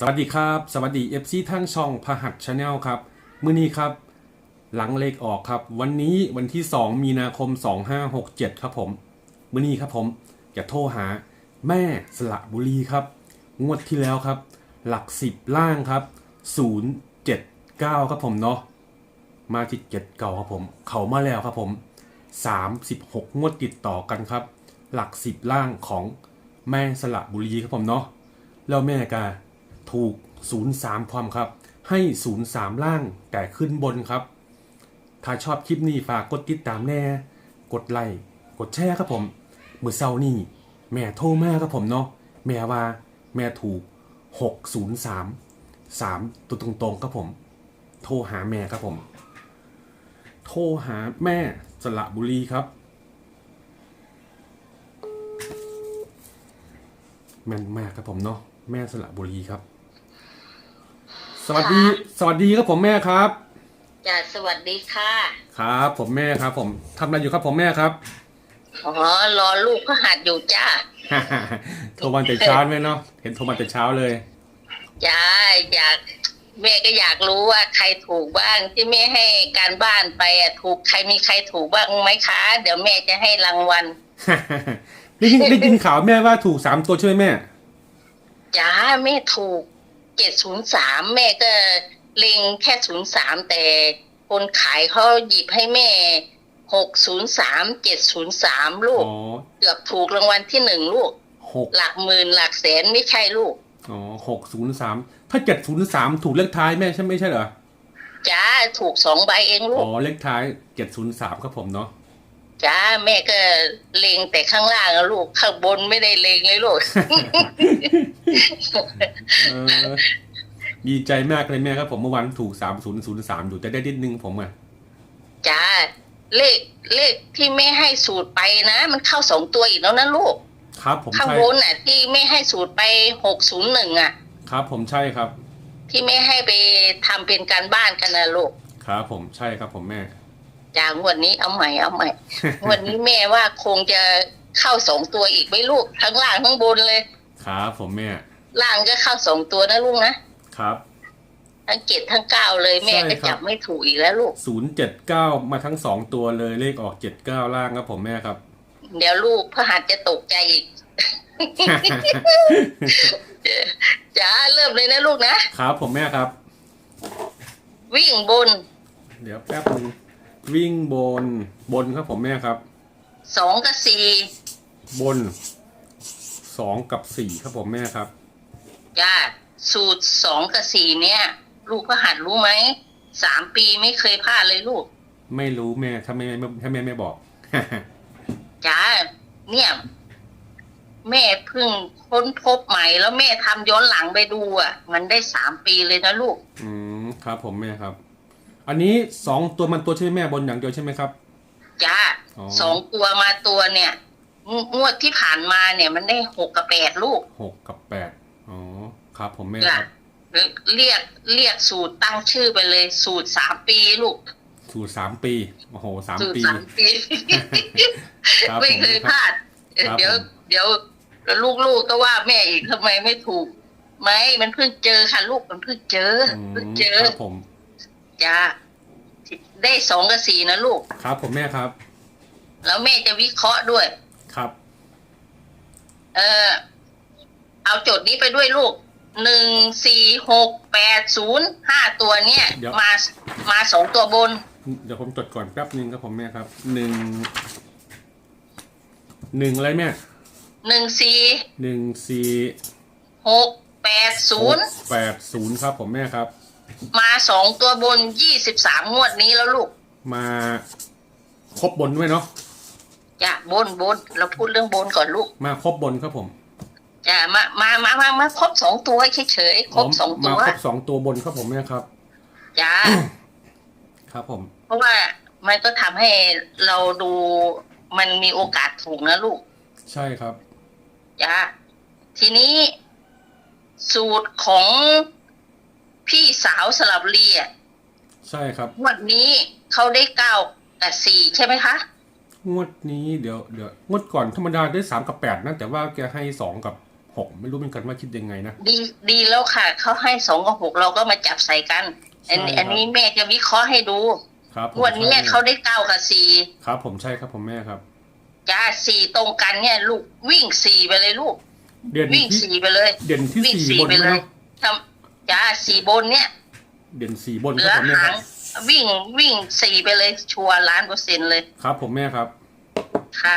สวัสดีครับ สวัสดี FC ทั้งช่องพหัสชาแนลครับ มื้อนี้ครับ หลังเลขออกครับ วันนี้วันที่ 2 มีนาคม 2567 ครับผม มื้อนี้ครับผมจะโทรหาแม่สละบุรีครับ งวดที่แล้วครับ หลัก 10 ล่างครับ 079 ครับผมเนาะมาที่เจ็ดเก่าครับผม เขามาแล้วครับผม 36 งวดติดต่อกันครับ หลัก 10 ล่างของแม่สละบุรีครับผมเนาะแล้วแม่กา ถูก 03ความครับ ให้ 03 ล่างแต่ขึ้นบนครับ ถ้าชอบคลิปนี้ฝากกดติดตามแน่ กดไลค์กดแชร์ครับผมมือเศร้านี่แม่โทรมาครับผมเนาะแม่ว่าแม่ถูก 603 3ตัวตรงๆครับผม โทรหาแม่ครับผม โทรหาแม่สระบุรีครับ แม่นมากครับผมเนาะแม่สระบุรีครับ สวัสดี สวัสดีครับผมแม่ครับจ้าสวัสดีค่ะ ครับผมแม่ครับ ผมทำอะไรอยู่ครับผมแม่ครับ อ๋อ รอลูกเขาหัดอยู่จ้า โทรมาแต่เช้าแม่เนาะเห็นโทรมาแต่เช้าเลย จ้าอยากแม่ก็อยากรู้ว่าใครถูกบ้างที่แม่ให้การบ้านไปอะถูกใครมีใครถูกบ้างไหมคะ เดี๋ยวแม่จะให้รางวัล ได้ยินได้ยินข่าวแม่ว่าถูกสามตัวใช่ไหมแม่ จ้าแม่ถูก เจ็ดศูนย์สามแม่ก็เล็งแค่ศูนย์สามแต่คนขายเขาหยิบให้แม่หกศูนย์สามเจ็ดศูนย์สามลูก อ๋อเกือบถูกรางวัลที่หนึ่งลูก หกหลักหมื่นหลักแสนไม่ใช่ลูกอ๋อหกศูนย์สามถ้าเจ็ดศูนย์สามถูกเลขท้ายแม่ใช่ไม่ใช่เหรอ จ้าถูกสองใบเองลูอ๋ก อเลขท้ายเจ็ดศูนย์สามครับผมเนาะ จ้าแม่ก็เลงแต่ข้างล่างอะลูกข้างบนไม่ได้เลงเลยลูกเออดีใจมากเลยแม่ครับผมเมื่อวานถูกสามศูนย์ศูนย์สามอยู่แต่ได้นิดนึงผมอะจ้าเลขเลขที่แม่ให้สูตรไปนะ มันเข้าสองตัวอีกแล้วนะลูก ครับผมข้างใช่บนน่ะ ที่แม่ให้สูตรไปหกศูนย์หนึ่งอะ ครับ ผมใช่ครับ ที่แม่ให้ไปทำเป็นการบ้านกันนะลูก ครับผมใช่ครับผมแม่ จ้างวดนี้เอาใหม่เอาใหม่งวันนี้แม่ว่าคงจะเข้าสองตัวอีกไหม่ลูกทั้งล่างทั้งบนเลย ครับผมแม่ล่างก็เข้าสองตัวนะลูกนะครับ ทั้งเจ็ดทั้งเก้าเลยแม่ใช่ก็ครับจับไม่ถูกอีกแล้วลูกศูนย์เจ็ดเก้ามาทั้งสองตัวเลยเลขออกเจ็ดเก้าล่างครับผมแม่ครับ เดี๋ยวลูกพระหัสจะตกใจอีกจ้าเริ่มเลยนะลูกนะครับผมแม่ครับ วิ่งบน เดี๋ยวแป๊บนึง วิ่งบนบนครับผมแม่ครับ สองกับสี่บนสองกับสี่ครับผมแม่ครับจ้าสูตรสองกับสี่เนี่ย ลูกพระหัสรู้ไหมสามปีไม่เคยพลาดเลยลูกไม่รู้แม่ถ้าแม่ไม่ถ้าแม่ไม่บอก จ้าเนี่ย แม่เพิ่งค้นพบใหม่ แล้วแม่ทำย้อนหลังไปดูอะ มันได้สามปีเลยนะลูก อืมครับผมแม่ครับ อันนี้สองตัวมันตัวใช่ไหมแม่บนอย่างเดียวใช่ไหมครับ จ้าอ๋อ สองตัวมาตัวเนี่ยงงวดที่ผ่านมาเนี่ย มันได้หกกับแปดลูกหกกับแปดอ๋อครับ ผมแม่จ้ะครับ เรียกเรียกสูตรตั้งชื่อไปเลย สูตรสามปีลูก สูตรสามปีโอ้โหสามสูตรปี สามปี ครับไม่ผมเคยพลาดเออครับเดี๋ยว ผม เดี๋ยวลูกๆก็ว่าแม่อีกทำไมไม่ถูกไหมมันเพิ่งเจอค่ะลูกมันเพิ่งเจอ อืมเพิ่งเจอ ครับผม จ้าได้สองกับสี่นะลูก ครับ ผมแม่ครับ แล้วแม่จะวิเคราะห์ด้วย ครับ เออเอาโจทย์นี้ไปด้วยลูกหนึ่งสี่หกแปดศูนย์ห้าตัวเนี่ย เดี๋ยว มามาสองตัวบน เดี๋ยวผมจดก่อนแป๊บนึงครับผมแม่ครับหนึ่งหนึ่งอะไรแม่หนึ่งสี่หนึ่งสี่หกแปดศูนย์แปดศูนย์ครับผมแม่ครับ มาสองตัวบนยี่สิบสามงวดนี้แล้วลูก มาครบบนด้วยเนาะจ้ะบนบนเราพูดเรื่องบนก่อนลูก มาครบบนครับผมจ้ะมามามามามาครบสองตัวเฉยๆครบสองตัมาวครบสองตัวบนครับผมแม่ครับจ้าครับผม เพราะว่ามันก็ทำให้เราดูมันมีโอกาสถูกนะลูก ใช่ครับจ้าทีนี้สูตรของ พี่สาวสลับเรียใช่ครับ งวันนี้เขาได้เก้ากับสี่ใช่ไหมคะ งวดนี้เดี๋ยวเดี๋ยวงวดก่อนธรรมดาได้สามกับแปดนะแต่ว่าแกให้สองกับหกไม่รู้เหมือนกันว่าคิดยังไงนะ ดีดีแล้วค่ะ เขาให้สองกับหกเราก็มาจับใส่กัน อันนี้ใช่ครับ อันนี้แม่จะวิเคราะห์ให้ดูครับผมงวันนี้ใช่เขาได้เก้ากับสี่ครับ ผมใช่ครับผมแม่ครับ จ้าสี่ตรงกันเนี่ย ลูกวิ่งสี่ไปเลยลูก เด่นวิ่งที่สี่ไปเลย เด่นที่วิ่งสี่สี่บนไปไหมเลยเนาะทำ จ้าสี่บนเนี่ยเด่นสี่บนเหคลืรับอผมแม่หาครังบวิ่งวิ่งสี่ไปเลยชัวร์ล้านเปอร์เซ็นต์เลยครับ ผมแม่ครับ ค่ะ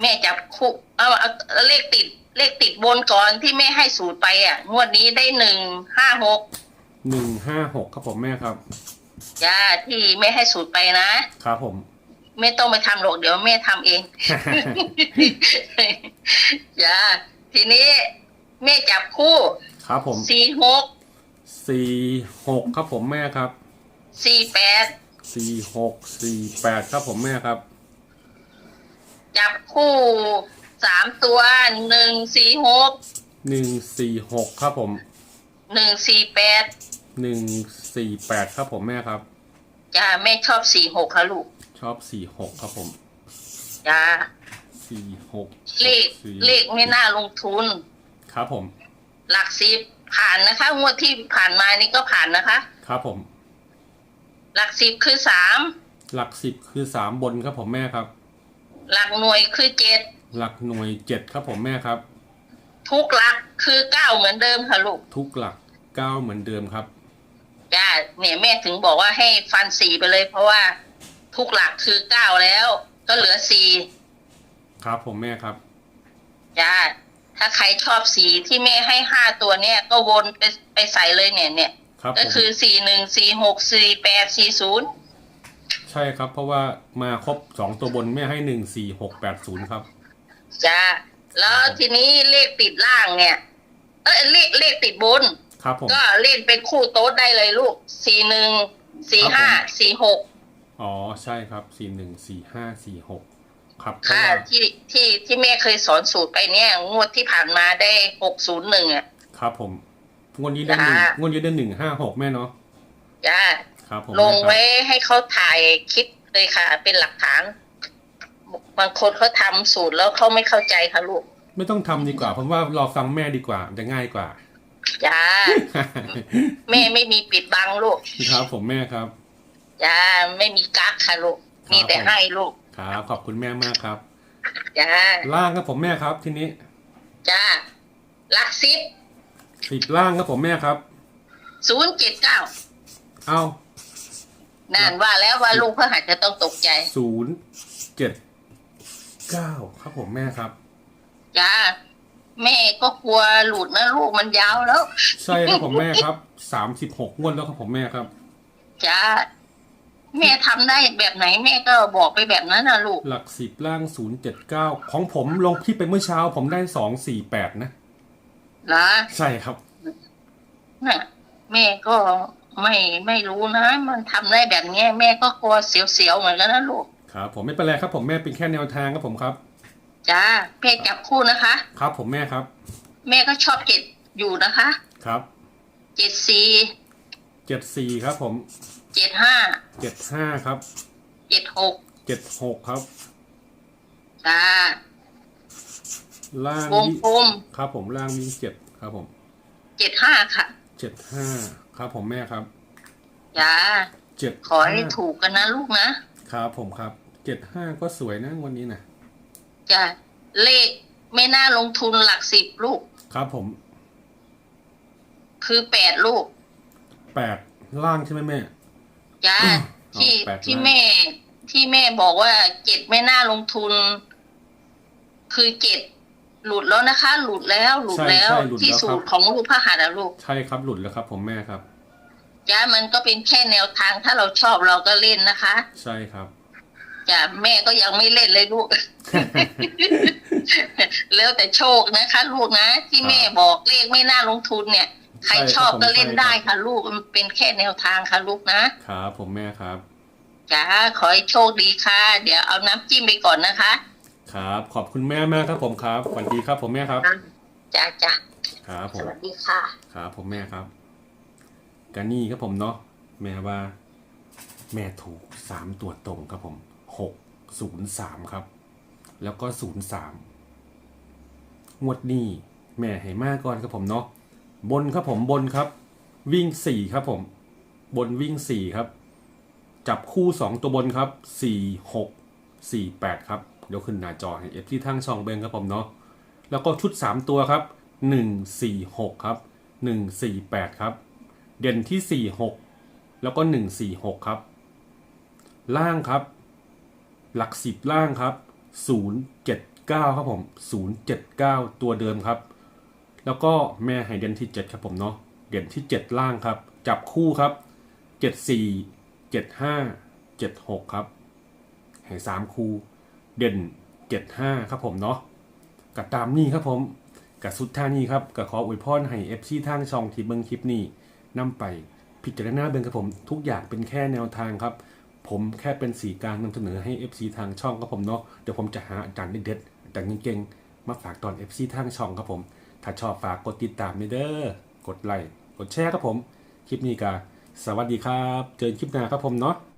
แม่จับคู่เอาเอาเอาเลขติดเลขติดบนก่อนที่แม่ให้สูตรไปอะ งวดนี้ได้หนึ่งห้าหกหนึ่งห้าหกครับผมแม่ครับ จ้าที่แม่ให้สูตรไปนะ ครับผม ไม่ต้องไปทำหรอกเดี๋ยวแม่ทำเอง จ้าทีนี้แม่จับคู่ครับผมสี่หก สี่หกครับผมแม่ครับสี่แปดสี่หกสี่แปดครับผมแม่ครับ จับคู่สามตัวหนึ่งสี่หกหนึ่งสี่หกครับผมหนึ่งสี่แปดหนึ่งสี่แปดครับผมแม่ครับ จ้าแม่ชอบสี่หกค่ะลูกชอบสี่หกครับผมจ้าสี่หกเลขสี่เลขไม่น่าลงทุน ครับผม หลักสิบ ผ่านนะคะ งวดที่ผ่านมานี่ก็ผ่านนะคะ ครับผม หลักสิบคือสามหลักสิบคือสามบนครับผมแม่ครับ หลักหน่วยคือเจ็ดหลักหน่วยเจ็ดครับผมแม่ครับ ทุกหลักคือเก้าเหมือนเดิมค่ะลูกทุกหลักเก้าเหมือนเดิมครับจ้าเนี่ยแม่ถึงบอกว่าให้ฟันสี่ไปเลย เพราะว่าทุกหลักคือเก้าแล้ว ก็เหลือสี่ครับผมแม่ครับจ้า ถ้าใครชอบสีที่แม่ให้ห้าตัวเนี่ย ก็วนไปไปใส่เลยเนี่ยเนี่ย ครับก็ผมคือสี่หนึ่งสี่หกสี่แปดสี่ศูนย์ใช่ครับ เพราะว่ามาครบสองตัวบนแม่ให้หนึ่งสี่หกแปดศูนย์ครับ จ้าแล้วทีนี้เลขติดล่างเนี่ย เอ้ยเลขเลขติดบน ครับผม ก็เล่นเป็นคู่โต๊ดได้เลยลูกสี่หนึ่งสี่ห้าสี่หก อ๋อใช่ครับสี่หนึ่งสี่ห้าสี่หก ครับเพราะค่ะว่าที่ที่ที่แม่เคยสอนสูตรไปเนี่ยงวดที่ผ่านมาได้หกศูนย์หนึ่งอะครับผมงวดนี้ได้หนึ่งจ้างวดนี้ได้หนึ่งห้าหกแม่เนาะจ้าครับผมลงแม่ครับไว้ให้เขาถ่ายคลิปเลยค่ะ เป็นหลักฐานบางคนเขาทำสูตรแล้วเขาไม่เข้าใจค่ะลูก ไม่ต้องทำดีกว่าเพราะว่ารอฟังแม่ดีกว่าจะง่ายกว่าจ้าแม่ไม่มีปิดบังลูกครับผมแม่ครับจ้าไม่มีกักค่ะลูกครับมีแต่ให้ลูก ครับ ขอบคุณแม่มากครับ จ้า ล่างครับผมแม่ครับ ทีนี้จ้าหลักซิปสิบล่างครับผมแม่ครับ ศูนย์เจ็ดเก้าเอานานว่าแล้วว่าลูกพระหัตถ์จะต้องตกใจ ศูนย์เจ็ดเก้าครับผมแม่ครับ จ้า แม่ก็กลัวหลุดนะลูกมันยาวแล้ว ใช่ครับผมแม่ครับสามสิบหกงวดแล้วครับผมแม่ครับ จ้า แม่ทำได้แบบไหนแม่ก็บอกไปแบบนั้นนะลูก หลักสิบล่างศูนย์เจ็ดเก้าของผมลงที่ไปเมื่อเช้า ผมได้สองสี่แปดนะนะใช่ครับน่ะแม่ก็ไม่ไม่รู้นะ มันทำได้แบบเนี้ยแม่ก็กลัวเสียวๆเหมือนกันนะลูกครับผมไม่เป็นไรครับผมแม่เป็นแค่แนวทางครับผมครับจ้าแม่จับคู่นะคะ ครับผมแม่ครับ แม่ก็ชอบเจ็ดอยู่นะคะ ครับเจ็ดสี่เจ็ดสี่ครับผม เจ็ดห้าเจ็ดห้าครับเจ็ดหกเจ็ดหกครับ จ้าล่างวงวิ่งกลมครับ ผมล่างวิ่งเจ็ดครับผมเจ็ดห้าค่ะเจ็ดห้าครับ ผมแม่ครับจ้าเจ็ดขอให้ถูกกันนะลูกนะครับผมครับเจ็ดห้าก็สวยนะวันนี้นะจ้าเลขไม่น่าลงทุนหลักสิบลูก ครับผม คือแปดลูกแปดล่างใช่ไหมแม่ จ้าอืมที่เอาแปดที่ล้านแม่ที่แม่บอกว่าเจ็ดไม่น่าลงทุน คือเจ็ดหลุดแล้วนะคะ หลุดแล้ว หลุดใช่แล้ว ใช่หลุดที่แล้วสูครัตบรของลูกพระหัตถ์อะลูกใช่ครับหลุดแล้วครับ ผมแม่ครับ จ้ามันก็เป็นแค่แนวทางถ้าเราชอบเราก็เล่นนะคะใช่ครับ จ้าแม่ก็ยังไม่เล่นเลยลูก แล้วแต่โชคนะคะ ลูกนะ ที่ครับแม่บอกเลขไม่น่าลงทุนเนี่ย ใครใช่ครับชอบผมก็เล่นใช่ครับได้ค่ะ ลูกมันเป็นแค่แนวทางค่ะลูกนะครับผมแม่ครับจ้าขอให้โชคดีค่ะ เดี๋ยวเอาน้ำจิ้มไปก่อนนะคะ ครับ ขอบคุณแม่มากครับผมครับสวัสดีครับผมแม่ครับจ้าจ้าครับผสมวัสดีค่ะครับผมแม่ครับกันนี่ครับผมเนาะแม่ว่า แม่ถูกสามตัวตรงครับผมหกศูนย์สามครับ แล้วก็ศูนย์สามงวดนี้แม่ให้มาก่อนครับผมเนาะ บนครับผมบนครับ วิ่งสี่ครับผม บนวิ่งสี่ครับ จับคู่สองตัวบนครับสี่หกสี่แปดครับเดี๋ยวขึ้นหน้าจอให้เอฟที่ทั้งช่องเบงครับผมเนาะแล้วก็ชุดสามตัวครับหนึ่งสี่หกครับหนึ่งสี่แปดครับ เด่นที่สี่หกแล้วก็หนึ่งสี่หกครับ ล่างครับ หลักสิบล่างครับศูนย์เจ็ดเก้าครับผมศูนย์เจ็ดเก้าตัวเดิมครับ แล้วก็แม่ให้เด่นที่เจ็ดครับผมเนาะเด่นที่เจ็ดล่างครับ จับคู่ครับเจ็ดสี่เจ็ดห้าเจ็ดหกครับให้สามคู่ เด่นเจ็ดห้าครับผมเนาะกับตามนี่ครับผมกับสุดท่านี้ครับกับขออวยพรให้เอฟซีทางช่องที่เบิงคลิปนี้นำไปพิจารณาเบิงครับผม ทุกอย่างเป็นแค่แนวทางครับ ผมแค่เป็นสีกลางนำเสนอให้ FC ทางช่องครับผมเนาะเดี๋ยวผมจะหาอาจารย์เด็ดๆอาจารย์เก่งๆมาฝากตอน FC ทางช่องครับผม ถ้าชอบฝากกดติดตามเด้อกดไลค์กดแชร์ครับผม คลิปนี้ก็สวัสดีครับ เจอกันคลิปหน้าครับผมเนาะ